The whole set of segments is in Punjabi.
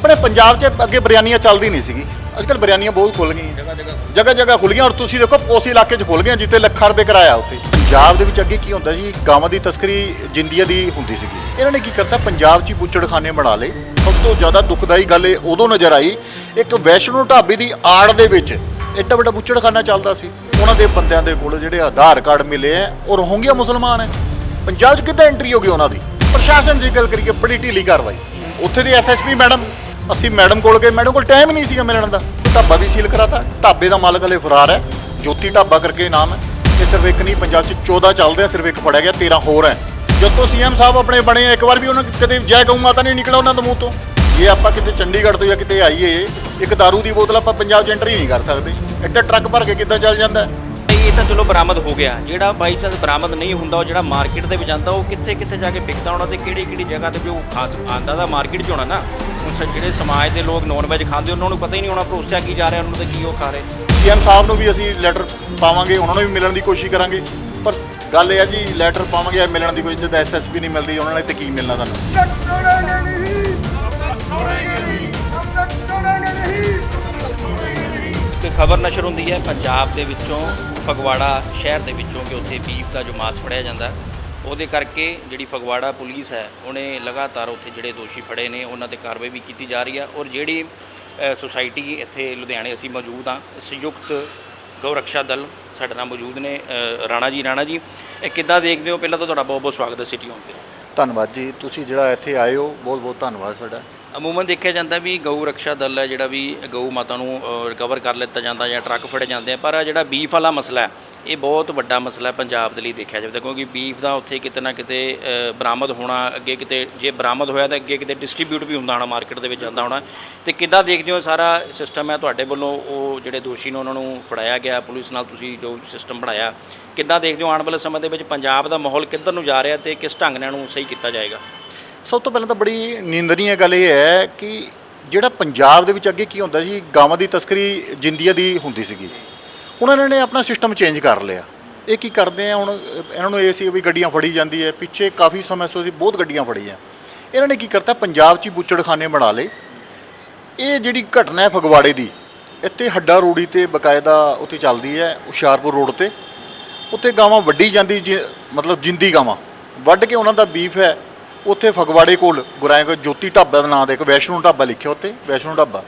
ਆਪਣੇ ਪੰਜਾਬ 'ਚ ਅੱਗੇ ਬਿਰਿਆਨੀਆਂ ਚੱਲਦੀ ਨਹੀਂ ਸੀਗੀ। ਅੱਜ ਕੱਲ ਬਿਰਿਆਨੀਆਂ ਬਹੁਤ ਖੁੱਲ ਗਈਆਂ। ਜਗ੍ਹਾ ਜਗ੍ਹਾ। ਖੁੱਲ ਗਈਆਂ ਔਰ ਤੁਸੀਂ ਦੇਖੋ ਪੋਸੀ ਇਲਾਕੇ 'ਚ ਖੁੱਲ ਗਈਆਂ ਜਿੱਥੇ ਲੱਖਾਂ ਰੁਪਏ ਕਿਰਾਇਆ ਉੱਥੇ। ਪੰਜਾਬ ਦੇ ਵਿੱਚ ਅੱਗੇ ਕੀ ਹੁੰਦਾ ਸੀ ਗਾਵਾਂ ਦੀ ਤਸਕਰੀ ਜਿੰਦੀਆਂ ਦੀ ਹੁੰਦੀ ਸੀਗੀ। ਇਹਨਾਂ ਨੇ ਕੀ ਕਰਤਾ? ਪੰਜਾਬ 'ਚ ਹੀ ਬੁੱਚੜਖਾਨੇ ਬਣਾ ਲਏ। ਸਭ ਤੋਂ ਜ਼ਿਆਦਾ ਦੁਖਦਾਈ ਗੱਲ ਇਹ ਉਦੋਂ ਨਜ਼ਰ ਆਈ ਇੱਕ ਵੈਸ਼ਨੋ ਢਾਬੇ ਦੀ ਆੜ ਦੇ ਵਿੱਚ ਐਡਾ ਵੱਡਾ ਬੁੱਚੜਖਾਨਾ ਚੱਲਦਾ ਸੀ। ਉਹਨਾਂ ਦੇ ਬੰਦਿਆਂ ਦੇ ਕੋਲ ਜਿਹੜੇ ਆਧਾਰ ਕਾਰਡ ਮਿਲੇ ਆ ਉਹ ਰੋਹਿੰਗਿਆ ਮੁਸਲਮਾਨ ਹੈ। ਪੰਜਾਬ 'ਚ ਕਿੱਦਾਂ ਐਂਟਰੀ ਹੋ ਗਈ ਉਹਨਾਂ ਦੀ? ਪ੍ਰਸ਼ਾਸਨ ਦੀ ਗੱਲ ਕਰੀਏ ਬੜੀ ਢੀਲੀ ਕਾਰਵਾਈ। ਉੱਥੇ ਦੀ ਐਸਐਸਪੀ ਮੈਡਮ ਅਸੀਂ ਮੈਡਮ ਕੋਲ ਗਏ, ਮੈਡਮ ਕੋਲ ਟਾਈਮ ਹੀ ਨਹੀਂ ਸੀਗਾ ਮਿਲਣ ਦਾ। ਢਾਬਾ ਵੀ ਸੀਲ ਕਰਾਤਾ। ਢਾਬੇ ਦਾ ਮਾਲਕ ਹਲੇ ਫਰਾਰ ਹੈ। ਜੋਤੀ ਢਾਬਾ ਕਰਕੇ ਨਾਮ ਹੈ। ਇਹ ਸਿਰਫ ਇੱਕ ਨਹੀਂ, ਪੰਜਾਬ 'ਚ 14 ਚੱਲਦੇ ਆ ਸਿਰਫ ਇੱਕ ਫੜਿਆ ਗਿਆ 13 ਹੋਰ ਹੈ। ਜਦੋਂ ਸੀਐਮ ਸਾਹਿਬ ਆਪਣੇ ਬਣੇ, ਇੱਕ ਵਾਰ ਵੀ ਉਹਨਾਂ ਕਦੇ ਜੈ ਗਊ ਮਾਤਾ ਨਹੀਂ ਨਿਕਲਿਆ ਉਹਨਾਂ ਦੇ ਮੂੰਹ ਤੋਂ। ਜੇ ਆਪਾਂ ਕਿਤੇ ਚੰਡੀਗੜ੍ਹ ਤੋਂ ਜਾਂ ਕਿਤੇ ਆਈਏ, ਇੱਕ दारू ਦੀ ਬੋਤਲ ਆਪਾਂ ਪੰਜਾਬ 'ਚ ਐਂਟਰੀ ਨਹੀਂ ਕਰ ਸਕਦੇ। ਐਡਾ ਟਰੱਕ ਭਰ ਕੇ ਕਿੱਦਾਂ ਚੱਲ ਜਾਂਦਾ? ਇਹ ਤਾਂ ਚਲੋ ਬਰਾਮਦ ਹੋ ਗਿਆ। ਜਿਹੜਾ ਬਾਈ ਚਾਂਸ ਬਰਾਮਦ ਨਹੀਂ ਹੁੰਦਾ, ਉਹ ਜਿਹੜਾ ਮਾਰਕੀਟ ਦੇ ਵਿੱਚ ਜਾਂਦਾ, ਉਹ ਕਿੱਥੇ ਕਿੱਥੇ ਜਾ ਕੇ ਵਿਕਦਾ ਹੋਣਾ ਤੇ ਕਿਹੜੀ ਕਿਹੜੀ ਜਗ੍ਹਾ ਤੇ ਵੀ ਉਹ ਖਾਸ ਆਂਦਾ ਤਾਂ ਮਾਰਕੀਟ 'ਚ ਹੋਣਾ ਨਾ। ਜਿਹੜੇ ਸਮਾਜ ਦੇ ਲੋਕ ਨੋਨ ਵੈਜ ਖਾਂਦੇ ਉਹਨਾਂ ਨੂੰ ਪਤਾ ਹੀ ਨਹੀਂ ਹੋਣਾ ਪਰੋਸਿਆ ਕੀ ਜਾ ਰਿਹਾ ਉਹਨਾਂ ਨੂੰ ਤੇ ਕੀ ਉਹ ਖਾ ਰਹੇ। ਸੀਐਮ ਸਾਹਿਬ ਨੂੰ ਵੀ ਅਸੀਂ ਲੈਟਰ ਪਾਵਾਂਗੇ ਉਹਨਾਂ ਨੂੰ ਵੀ ਮਿਲਣ ਦੀ ਕੋਸ਼ਿਸ਼ ਕਰਾਂਗੇ। ਪਰ ਗੱਲ ਇਹ ਆ ਜੀ ਲੈਟਰ ਪਾਵਾਂਗੇ ਮਿਲਣ ਦੀ ਕੋਈ ਜਿੱਦ ਐਸਐਸਪੀ ਨਹੀਂ ਮਿਲਦੀ ਉਹਨਾਂ ਨੇ ਤੇ ਕੀ ਮਿਲਣਾ ਤੁਹਾਨੂੰ ਤੇ ਖਬਰ ਨਸ਼ਰ ਹੁੰਦੀ ਹੈ ਪੰਜਾਬ ਦੇ ਵਿੱਚੋਂ ਫਗਵਾੜਾ ਸ਼ਹਿਰ ਦੇ ਵਿੱਚੋਂ ਕਿ ਉੱਥੇ ਬੀਫ ਦਾ ਜੋ ਮਾਸ ਫੜਿਆ ਜਾਂਦਾ। ਉਹਦੇ ਕਰਕੇ ਜਿਹੜੀ ਫਗਵਾੜਾ ਪੁਲਿਸ ਹੈ ਉਹਨੇ ਲਗਾਤਾਰ ਉੱਥੇ ਜਿਹੜੇ ਦੋਸ਼ੀ ਫੜੇ ਨੇ ਉਹਨਾਂ ਤੇ ਕਾਰਵਾਈ ਵੀ ਕੀਤੀ ਜਾ ਰਹੀ ਹੈ ਔਰ ਜਿਹੜੀ ਸੁਸਾਇਟੀ ਇੱਥੇ ਲੁਧਿਆਣੇ ਅਸੀਂ ਮੌਜੂਦ ਹਾਂ ਸੰਯੁਕਤ ਗਊ ਰੱਖਿਆ ਦਲ ਸਾਡੇ ਨਾਲ ਮੌਜੂਦ ਨੇ ਰਾਣਾ ਜੀ ਰਾਣਾ ਜੀ। ਇਹ ਕਿੱਦਾਂ ਦੇਖਦੇ ਹੋ? ਪਹਿਲਾਂ ਤਾਂ ਤੁਹਾਡਾ ਬਹੁਤ ਬਹੁਤ ਸਵਾਗਤ ਹੈ ਸਿਟੀ ਹੋਮ ਤੇ। ਧੰਨਵਾਦ ਜੀ। ਤੁਸੀਂ ਜਿਹੜਾ ਇੱਥੇ ਆਏ ਹੋ ਬਹੁਤ ਬਹੁਤ ਧੰਨਵਾਦ ਤੁਹਾਡਾ ਅਮੂਮਨ ਦੇਖਿਆ ਜਾਂਦਾ ਵੀ ਗਊ ਰੱਖਿਆ ਦਲ ਹੈ ਜਿਹੜਾ ਵੀ ਗਊ ਮਾਤਾ ਨੂੰ ਰਿਕਵਰ ਕਰ ਲਿੱਤਾ ਜਾਂਦਾ ਜਾਂ ਟਰੱਕ ਫੜੇ ਜਾਂਦੇ ਆ ਪਰ ਆਹ ਜਿਹੜਾ ਬੀਫ ਵਾਲਾ ਮਸਲਾ ਹੈ ਇਹ ਬਹੁਤ ਵੱਡਾ ਮਸਲਾ ਪੰਜਾਬ ਦੇ ਲਈ ਦੇਖਿਆ ਜਾਵੇ ਤਾਂ, ਕਿਉਂਕਿ ਬੀਫ ਦਾ ਉੱਥੇ ਕਿਤੇ ਨਾ ਕਿਤੇ ਬਰਾਮਦ ਹੋਣਾ, ਅੱਗੇ ਕਿਤੇ, ਜੇ ਬਰਾਮਦ ਹੋਇਆ ਤਾਂ ਅੱਗੇ ਕਿਤੇ ਡਿਸਟ੍ਰੀਬਿਊਟ ਵੀ ਹੁੰਦਾ ਹੋਣਾ ਮਾਰਕੀਟ ਦੇ ਵਿੱਚ ਜਾਂਦਾ ਹੋਣਾ। ਤੇ ਕਿੱਦਾਂ ਦੇਖਦੇ ਹੋ ਸਾਰਾ ਸਿਸਟਮ ਹੈ ਤੁਹਾਡੇ ਵੱਲੋਂ? ਉਹ ਜਿਹੜੇ ਦੋਸ਼ੀ ਨੇ ਉਹਨਾਂ ਨੂੰ ਫੜਾਇਆ ਗਿਆ, ਪੁਲਿਸ ਨਾਲ ਤੁਸੀਂ ਜੋ ਸਿਸਟਮ ਬਣਾਇਆ, ਕਿੱਦਾਂ ਦੇਖਦੇ ਹੋ ਆਉਣ ਵਾਲੇ ਸਮੇਂ ਦੇ ਵਿੱਚ ਪੰਜਾਬ ਦਾ ਮਾਹੌਲ ਕਿੱਧਰ ਨੂੰ ਜਾ ਰਿਹਾ ਤੇ ਕਿਸ ਢੰਗ ਨਾਲ ਇਹਨੂੰ ਸਹੀ ਕੀਤਾ ਜਾਏਗਾ? ਸਭ ਤੋਂ ਪਹਿਲਾਂ ਤਾਂ ਬੜੀ ਨਿੰਦਨੀय ਗੱਲ ਇਹ ਹੈ ਕਿ ਜਿਹੜਾ ਪੰਜਾਬ ਦੇ ਵਿੱਚ ਅੱਗੇ ਕੀ ਹੁੰਦਾ ਸੀ, ਗਾਵਾਂ ਦੀ ਤਸਕਰੀ ਜਿੰਦੀਆਂ ਦੀ ਹੁੰਦੀ ਸੀਗੀ। ਹੁਣ ਇਹਨਾਂ ਨੇ ਆਪਣਾ ਸਿਸਟਮ ਚੇਂਜ ਕਰ ਲਿਆ। ਇਹ ਕੀ ਕਰਦੇ ਆ ਹੁਣ, ਇਹਨਾਂ ਨੂੰ ਇਹ ਸੀ ਵੀ ਗੱਡੀਆਂ ਫੜੀ ਜਾਂਦੀ ਹੈ। ਪਿੱਛੇ ਕਾਫੀ ਸਮੇਂ ਤੋਂ ਅਸੀਂ ਬਹੁਤ ਗੱਡੀਆਂ ਫੜੀਆਂ। ਇਹਨਾਂ ਨੇ ਕੀ ਕਰਤਾ, ਪੰਜਾਬ 'ਚ ਹੀ ਬੁੱਚੜਖਾਨੇ ਬਣਾ ਲਏ। ਇਹ ਜਿਹੜੀ ਘਟਨਾ ਹੈ ਫਗਵਾੜੇ ਦੀ, ਇੱਥੇ ਹੱਡਾ ਰੋੜੀ ਤੇ ਬਕਾਇਦਾ ਉੱਥੇ ਚੱਲਦੀ ਹੈ, ਹੁਸ਼ਿਆਰਪੁਰ ਰੋਡ ਤੇ। ਉੱਥੇ ਗਾਵਾਂ ਵੱਢੀ ਜਾਂਦੀ ਜਿ- ਮਤਲਬ ਜਿੰਦੀ ਗਾਵਾਂ। ਵੱਢ ਕੇ ਉਹਨਾਂ ਦਾ ਬੀਫ ਹੈ। ਉੱਥੇ ਫਗਵਾੜੇ ਕੋਲ ਗੁਰਾਏ ਕੋ ਜੋਤੀ ਢਾਬਾ ਦਾ ਨਾਂ ਦੇ ਇੱਕ ਵੈਸ਼ਨੂ ਢਾਬਾ ਲਿਖਿਆ ਉੱਤੇ ਵੈਸ਼ਨੂ ਢਾਬਾ।